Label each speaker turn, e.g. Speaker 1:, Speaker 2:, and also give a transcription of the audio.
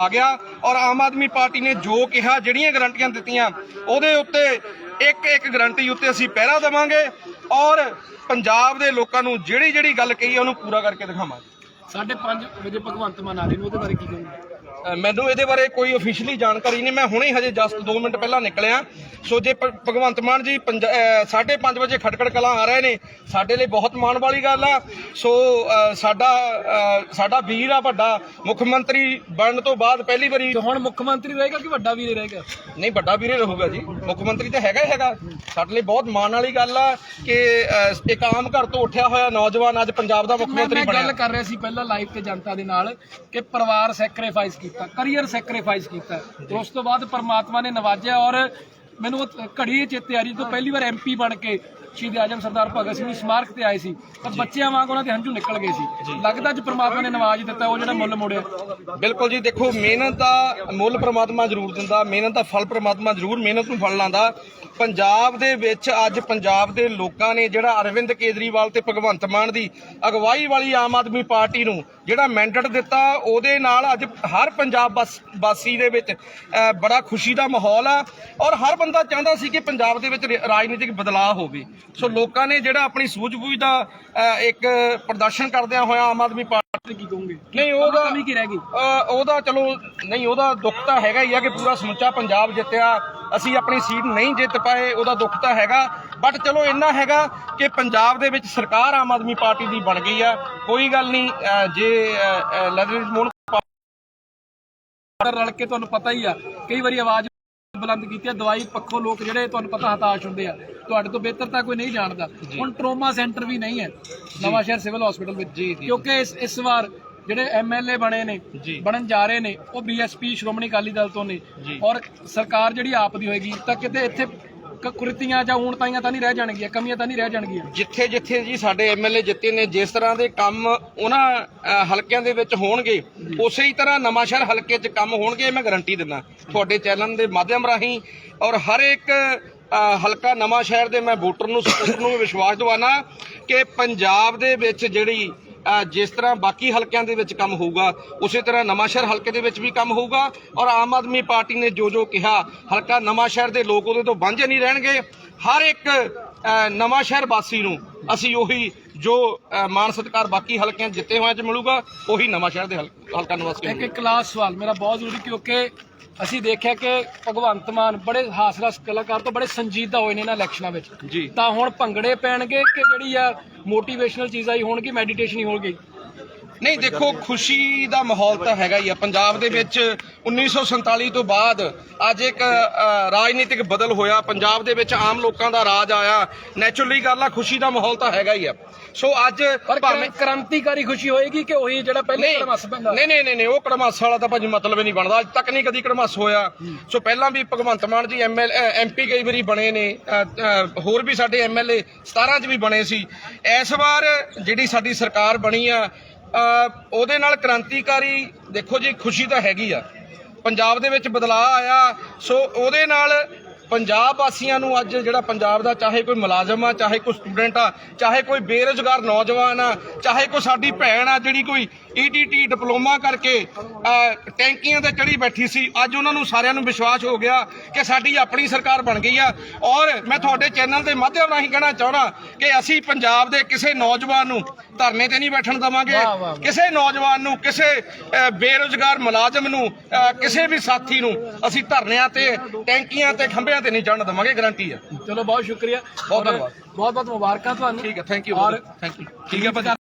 Speaker 1: ਆ ਗਿਆ ਔਰ ਆਮ ਆਦਮੀ ਪਾਰਟੀ ਨੇ ਜੋ ਕਿਹਾ, ਜਿਹੜੀਆਂ ਗਰੰਟੀਆਂ ਦਿੱਤੀਆਂ, ਉਹਦੇ ਉੱਤੇ ਇੱਕ ਇੱਕ ਗਰੰਟੀ ਉੱਤੇ ਅਸੀਂ ਪਹਿਰਾ ਦੇਵਾਂਗੇ ਔਰ ਪੰਜਾਬ ਦੇ ਲੋਕਾਂ ਨੂੰ ਜਿਹੜੀ ਜਿਹੜੀ ਗੱਲ ਕਹੀ ਹੈ ਉਹਨੂੰ ਪੂਰਾ ਕਰਕੇ ਦਿਖਾਵਾਂਗੇ।
Speaker 2: 5:30 ਵਜੇ ਭਗਵੰਤ ਮਾਨ ਆ ਰਹੇ ਨੇ, ਉਹਦੇ ਬਾਰੇ ਕੀ ਕਹੋਗੇ?
Speaker 1: ਮੈਨੂੰ ਇਹਦੇ ਬਾਰੇ ਕੋਈ ਅਫੀਸ਼ੀਅਲੀ ਜਾਣਕਾਰੀ ਨਹੀਂ ਮੈਂ ਹੁਣੇ ਹਜੇ ਜਸਟ 2 ਮਿੰਟ ਪਹਿਲਾਂ ਨਿਕਲਿਆ। ਸੋ ਜੇ ਭਗਵੰਤ ਮਾਨ ਜੀ 5:30 ਵਜੇ ਖਟਕੜ ਕਲਾਂ ਆ ਰਹੇ ਨੇ ਸਾਡੇ ਲਈ ਬਹੁਤ ਮਾਣ ਵਾਲੀ ਗੱਲ ਆ। ਸੋ ਸਾਡਾ ਸਾਡਾ ਵੀਰ ਆ ਵੱਡਾ ਮੁੱਖ ਮੰਤਰੀ ਬਣਨ ਤੋਂ ਬਾਅਦ ਪਹਿਲੀ ਵਾਰੀ
Speaker 2: ਹੁਣ ਮੁੱਖ ਮੰਤਰੀ ਰਹੇਗਾ ਕਿ ਵੱਡਾ ਵੀਰ ਰਹੇਗਾ?
Speaker 1: ਨਹੀਂ ਵੱਡਾ ਵੀਰੇ ਰਹੂਗਾ ਜੀ। ਮੁੱਖ ਮੰਤਰੀ ਤਾਂ ਹੈਗਾ ਹੀ ਹੈਗਾ। ਸਾਡੇ ਲਈ ਬਹੁਤ ਮਾਣ ਵਾਲੀ ਗੱਲ ਆ ਕਿ ਇੱਕ ਆਮ ਘਰ ਤੋਂ ਉੱਠਿਆ ਹੋਇਆ ਨੌਜਵਾਨ ਅੱਜ ਪੰਜਾਬ ਦਾ ਮੁੱਖ ਮੰਤਰੀ
Speaker 2: ਮੈਂ ਗੱਲ
Speaker 1: ਬਣਿਆ।
Speaker 2: ਕਰ ਰਿਹਾ ਸੀ ਪਹਿਲਾਂ ਲਾਈਵ ਤੇ ਜਨਤਾ ਦੇ ਨਾਲ ਕਿ ਪਰਿਵਾਰ ਸੈਕਰੀਫਾਈਸ ਕੀਤਾ। ਕਰੀਅਰ ਸੈਕਰੀਫਾਈਸ ਕੀਤਾ। ਉਸ ਤੋਂ ਬਾਅਦ ਪਰਮਾਤਮਾ ਨੇ ਨਵਾਜਿਆ ਔਰ ਮੈਨੂੰ ਉਹ ਘੜੀ ਚੇਤੇ ਆ ਰਹੀ ਤੋਂ ਪਹਿਲੀ ਵਾਰ ਐਮਪੀ ਬਣ ਕੇ ਸ਼ਹੀਦ ਆਜਮ ਸਰਦਾਰ ਭਗਤ ਸਿੰਘ ਸਮਾਰਕ ਤੇ ਆਏ ਸੀ। ਤਾਂ ਬੱਚਿਆਂ ਵਾਂਗ ਉਹਨਾਂ ਦੇ ਹੰਝੂ ਨਿਕਲ ਗਏ ਸੀ। ਲੱਗਦਾ ਅੱਜ ਪਰਮਾਤਮਾ ਨੇ ਨਵਾਜ ਦਿੱਤਾ ਉਹ ਜਿਹੜਾ ਮੁੱਲ ਮੋੜਿਆ।
Speaker 1: ਬਿਲਕੁਲ ਜੀ ਦੇਖੋ ਮਿਹਨਤ ਦਾ ਮੁੱਲ ਪ੍ਰਮਾਤਮਾ ਜ਼ਰੂਰ ਦਿੰਦਾ ਮਿਹਨਤ ਦਾ ਫਲ ਪ੍ਰਮਾਤਮਾ ਜ਼ਰੂਰ ਮਿਹਨਤ ਨੂੰ ਫਲ ਲਾਂਦਾ ਪੰਜਾਬ ਦੇ ਵਿੱਚ ਅੱਜ ਪੰਜਾਬ ਦੇ ਲੋਕਾਂ ਨੇ ਜਿਹੜਾ ਅਰਵਿੰਦ ਕੇਜਰੀਵਾਲ ਤੇ ਭਗਵੰਤ ਮਾਨ ਦੀ ਅਗਵਾਈ ਵਾਲੀ ਆਮ ਆਦਮੀ ਪਾਰਟੀ ਨੂੰ ਜਿਹੜਾ ਮੈਂਡੇਟ ਦਿੱਤਾ ਉਹਦੇ ਨਾਲ ਅੱਜ ਹਰ ਪੰਜਾਬ ਵਾਸ- ਦੇ ਵਿੱਚ ਬੜਾ ਖੁਸ਼ੀ ਦਾ ਮਾਹੌਲ ਆ ਔਰ ਹਰ ਬੰਦਾ ਚਾਹੁੰਦਾ ਸੀ ਕਿ ਪੰਜਾਬ ਦੇ ਵਿੱਚ ਰਾਜਨੀਤਿਕ ਬਦਲਾਅ ਹੋਵੇ। ਸੋ ਲੋਕਾਂ ਨੇ ਜਿਹੜਾ ਆਪਣੀ ਸੂਝ-ਬੂਝ ਦਾ ਇੱਕ ਪ੍ਰਦਰਸ਼ਨ ਕਰਦਿਆਂ ਹੋਇਆ ਆਮ ਆਦਮੀ ਪਾਰਟੀ
Speaker 2: ਕੀ ਕਹੋਗੇ?
Speaker 1: ਨਹੀਂ ਉਹਦਾ
Speaker 2: ਕਮੀ ਕੀ ਰਹਿ ਗਈ?
Speaker 1: ਉਹਦਾ ਚਲੋ ਨਹੀਂ ਉਹਦਾ ਦੁੱਖ ਤਾਂ ਹੈਗਾ ਹੀ ਆ ਕਿ ਪੂਰਾ ਸਮੁੱਚਾ ਪੰਜਾਬ ਜਿੱਤਿਆ। ਅਸੀਂ ਆਪਣੀ ਸੀਟ ਨਹੀਂ ਜਿੱਤ ਪਾਏ ਉਹਦਾ ਦੁੱਖ ਤਾਂ ਹੈਗਾ। ਬਟ ਚਲੋ ਇੰਨਾ ਹੈਗਾ ਕਿ ਪੰਜਾਬ ਦੇ ਵਿੱਚ ਸਰਕਾਰ ਆਮ ਆਦਮੀ ਪਾਰਟੀ ਦੀ ਬਣ ਗਈ ਆ। ਕੋਈ ਗੱਲ ਨਹੀਂ ਜੇ ਲੈਦਰ ਮੋਹਨ
Speaker 2: ਰਲ ਕੇ ਤੁਹਾਨੂੰ ਪਤਾ ਹੀ ਆ ਕਈ ਵਾਰੀ ਆਵਾਜ਼ ਬੁਲੰਦ ਕੀਤੀ ਆ ਦਵਾਈ ਪੱਖੋਂ ਲੋਕ ਜਿਹੜੇ ਤੁਹਾਨੂੰ ਪਤਾ ਹਤਾਸ਼ ਹੁੰਦੇ ਆ ਤੁਹਾਡੇ ਤੋਂ ਬਿਹਤਰ ਤਾਂ ਕੋਈ ਨਹੀਂ ਜਾਣਦਾ। ਹੁਣ ਟਰੋਮਾ ਸੈਂਟਰ ਵੀ ਨਹੀਂ ਹੈ ਨਵਾਂ ਸ਼ਹਿਰ ਸਿਵਲ ਹਸਪੀਟਲ ਵਿੱਚ। ਕਿਉਂਕਿ ਇਸ ਇਸ ਵਾਰ ਜਿਹੜੇ ਐਮਐਲਏ ਬਣੇ ਨੇ। ਬਣਨ ਜਾ ਰਹੇ ਨੇ ਉਹ ਬੀਐਸਪੀ ਸ਼੍ਰੋਮਣੀ ਅਕਾਲੀ ਦਲ ਤੋਂ ਨੇ। ਔਰ ਸਰਕਾਰ ਜਿਹੜੀ ਆਪ ਦੀ ਹੋਏਗੀ ਤਾਂ ਕਿਤੇ ਇੱਥੇ ਕੁਰੀਤੀਆਂ ਜਾਂ ਊਣਤਾਈਆਂ ਤਾਂ ਨਹੀਂ ਰਹਿ ਜਾਣਗੀਆਂ ਕਮੀਆਂ ਤਾਂ ਨਹੀਂ ਰਹਿ ਜਾਣਗੀਆਂ।
Speaker 1: ਜਿੱਥੇ ਜਿੱਥੇ ਜੀ ਸਾਡੇ ਐਮਐਲਏ ਜਿੱਤੇ ਨੇ ਜਿਸ ਤਰ੍ਹਾਂ ਦੇ ਕੰਮ ਉਹਨਾਂ ਹਲਕਿਆਂ ਦੇ ਵਿੱਚ ਹੋਣਗੇ ਉਸੇ ਹੀ ਤਰ੍ਹਾਂ ਨਵਾਂਸ਼ਹਿਰ ਹਲਕੇ 'ਚ ਕੰਮ ਹੋਣਗੇ ਮੈਂ ਗਾਰੰਟੀ ਦਿੰਦਾ। ਤੁਹਾਡੇ ਚੈਨਲ ਦੇ ਮਾਧਿਅਮ ਰਾਹੀਂ ਔਰ ਹਰ ਇੱਕ ਹਲਕਾ ਨਵਾਂਸ਼ਹਿਰ ਦੇ ਮੈਂ ਵੋਟਰ ਨੂੰ ਸਪੋਰਟਰ ਨੂੰ ਵਿਸ਼ਵਾਸ ਦਿਵਾਨਾ ਕਿ ਪੰਜਾਬ ਦੇ ਵਿੱਚ ਜਿਹੜੀ ਜਿਸ ਤਰ੍ਹਾਂ ਬਾਕੀ ਹਲਕਿਆਂ ਦੇ ਵਿੱਚ ਕੰਮ ਹੋਊਗਾ, ਉਸੇ ਤਰ੍ਹਾਂ ਨਵਾਂਸ਼ਹਿਰ ਹਲਕੇ ਦੇ ਵਿੱਚ ਵੀ ਕੰਮ ਹੋਊਗਾ ਔਰ ਆਮ ਆਦਮੀ ਪਾਰਟੀ ਨੇ ਜੋ ਜੋ ਕਿਹਾ, ਹਲਕਾ ਨਵਾਂਸ਼ਹਿਰ ਦੇ ਲੋਕ ਉਹਦੇ ਤੋਂ ਵਾਂਝੇ ਨਹੀਂ ਰਹਿਣਗੇ। ਹਰ ਇੱਕ ਅ, ਨਵਾਂਸ਼ਹਿਰ ਵਾਸੀ ਨੂੰ ਅਸੀਂ ਉਹੀ ਜੋ ਮਾਣ ਸਤਿਕਾਰ ਬਾਕੀ ਹਲਕਿਆਂ ਜਿੱਤੇ ਹੋਇਆਂ 'ਚ ਮਿਲੂਗਾ ਉਹੀ ਨਵਾਂਸ਼ਹਿਰ ਦੇ ਹਲ- ਹਲਕਾ ਨਿਵਾਸੀ
Speaker 2: ਇੱਕ ਇੱਕ ਕਲਾਸ ਸਵਾਲ ਮੇਰਾ ਬਹੁਤ ਜ਼ਰੂਰੀ ਕਿਉਂਕਿ ਅਸੀਂ ਦੇਖਿਆ ਕਿ ਭਗਵੰਤ ਮਾਨ ਬੜੇ ਹਾਸਰਸ ਕਲਾਕਾਰ ਤੋਂ ਬੜੇ ਸੰਜੀਦਾ ਹੋਏ ਨੇ ਇਹਨਾਂ ਇਲੈਕਸ਼ਨਾਂ ਵਿੱਚ। ਤਾਂ ਹੁਣ ਭੰਗੜੇ ਪੈਣਗੇ ਕਿ ਜਿਹੜੀ ਆ ਮੋਟੀਵੇਸ਼ਨਲ ਚੀਜ਼ਾਂ ਹੀ ਹੋਣਗੀ ਮੈਡੀਟੇਸ਼ਨ ਹੀ ਹੋਣਗੀ?
Speaker 1: ਨਹੀਂ ਦੇਖੋ ਖੁਸ਼ੀ ਦਾ ਮਾਹੌਲ ਤਾਂ ਹੈਗਾ ਹੀ ਆ। ਪੰਜਾਬ ਦੇ ਵਿੱਚ 1947 ਤੋਂ ਬਾਅਦ ਅੱਜ ਇੱਕ ਰਾਜਨੀਤਿਕ ਬਦਲ ਹੋਇਆ। ਪੰਜਾਬ ਦੇ ਵਿੱਚ ਆਮ ਲੋਕਾਂ ਦਾ ਰਾਜ ਆਇਆ। ਨੈਚੁਰਲੀ ਗੱਲ ਆ ਖੁਸ਼ੀ ਦਾ ਮਾਹੌਲ ਤਾਂ ਹੈਗਾ ਹੀ ਆ। ਸੋ ਅੱਜ ਭਾਵੇਂ
Speaker 2: ਕ੍ਰਾਂਤੀਕਾਰੀ ਖੁਸ਼ੀ ਹੋਏਗੀ ਕਿ ਉਹੀ ਜਿਹੜਾ ਪਹਿਲੇ ਕੜਮਸ ਪੈਂਦਾ
Speaker 1: ਨਹੀਂ ਨਹੀਂ ਨਹੀਂ ਉਹ ਕੜਮਾਸ ਵਾਲਾ ਤਾਂ ਭਾਜੀ ਮਤਲਬ ਹੀ ਨਹੀਂ ਬਣਦਾ। ਅੱਜ ਤੱਕ ਨਹੀਂ ਕਦੀ ਕੜਮਾਸ ਹੋਇਆ। ਸੋ ਪਹਿਲਾਂ ਵੀ ਭਗਵੰਤ ਮਾਨ ਜੀ ਐਮਐਲ ਐਮਪੀ ਕਈ ਵਾਰੀ ਬਣੇ ਨੇ। ਹੋਰ ਵੀ ਸਾਡੇ ਐਮਐਲਏ 17 ਚ ਵੀ ਬਣੇ ਸੀ। ਇਸ ਵਾਰ ਜਿਹੜੀ ਸਾਡੀ ਸਰਕਾਰ ਬਣੀ ਆ ਉਹਦੇ ਨਾਲ ਕ੍ਰਾਂਤੀਕਾਰੀ, ਦੇਖੋ ਜੀ, ਖੁਸ਼ੀ ਤਾਂ ਹੈਗੀ ਆ। ਪੰਜਾਬ ਦੇ ਵਿੱਚ ਬਦਲਾਅ ਆਇਆ, ਸੋ ਉਹਦੇ ਨਾਲ ਪੰਜਾਬ ਵਾਸੀਆਂ ਨੂੰ ਅੱਜ ਜਿਹੜਾ ਪੰਜਾਬ ਦਾ ਚਾਹੇ ਕੋਈ ਮੁਲਾਜ਼ਮ ਆ ਚਾਹੇ ਕੋਈ ਸਟੂਡੈਂਟ ਆ ਚਾਹੇ ਕੋਈ ਬੇਰੁਜ਼ਗਾਰ ਨੌਜਵਾਨ ਆ ਚਾਹੇ ਕੋਈ ਸਾਡੀ ਭੈਣ ਆ ਜਿਹੜੀ ਕੋਈ ਈਟੀਟੀ ਡਿਪਲੋਮਾ ਕਰਕੇ ਟੈਂਕੀਆਂ ਤੇ ਚੜੀ ਬੈਠੀ ਸੀ ਅੱਜ ਉਹਨਾਂ ਨੂੰ ਸਾਰਿਆਂ ਨੂੰ ਵਿਸ਼ਵਾਸ ਹੋ ਗਿਆ ਕਿ ਸਾਡੀ ਆਪਣੀ ਸਰਕਾਰ ਬਣ ਗਈ ਆ ਔਰ ਮੈਂ ਤੁਹਾਡੇ ਚੈਨਲ ਦੇ ਮਾਧਿਅਮ ਰਾਹੀਂ ਕਹਿਣਾ ਚਾਹਣਾ ਕਿ ਅਸੀਂ ਪੰਜਾਬ ਦੇ ਕਿਸੇ ਨੌਜਵਾਨ ਨੂੰ ਧਰਨੇ ਤੇ ਨਹੀਂ ਬੈਠਣ ਦਵਾਂਗੇ। ਕਿਸੇ ਨੌਜਵਾਨ ਨੂੰ ਕਿਸੇ ਬੇਰੁਜ਼ਗਾਰ ਮੁਲਾਜ਼ਮ ਨੂੰ ਕਿਸੇ ਵੀ ਸਾਥੀ ਨੂੰ ਅਸੀਂ ਧਰਨਿਆਂ ਤੇ ਟੈਂਕੀਆਂ ਤੇ ਖੰਭਿਆਂ ਤੇ ਨਹੀਂ ਚੜਨ ਦਵਾਂਗੇ ਗਾਰੰਟੀ ਆ।
Speaker 2: ਚਲੋ ਬਹੁਤ ਸ਼ੁਕਰੀਆ।
Speaker 1: ਬਹੁਤ ਧੰਨਵਾਦ।
Speaker 2: ਬਹੁਤ ਬਹੁਤ ਮੁਬਾਰਕਾਂ ਤੁਹਾਨੂੰ।
Speaker 1: ਠੀਕ ਹੈ ਥੈਂਕ ਯੂ
Speaker 2: ਔਰ
Speaker 1: ਥੈਂਕ ਯੂ ਠੀਕ ਹੈ ਭਾਜੀ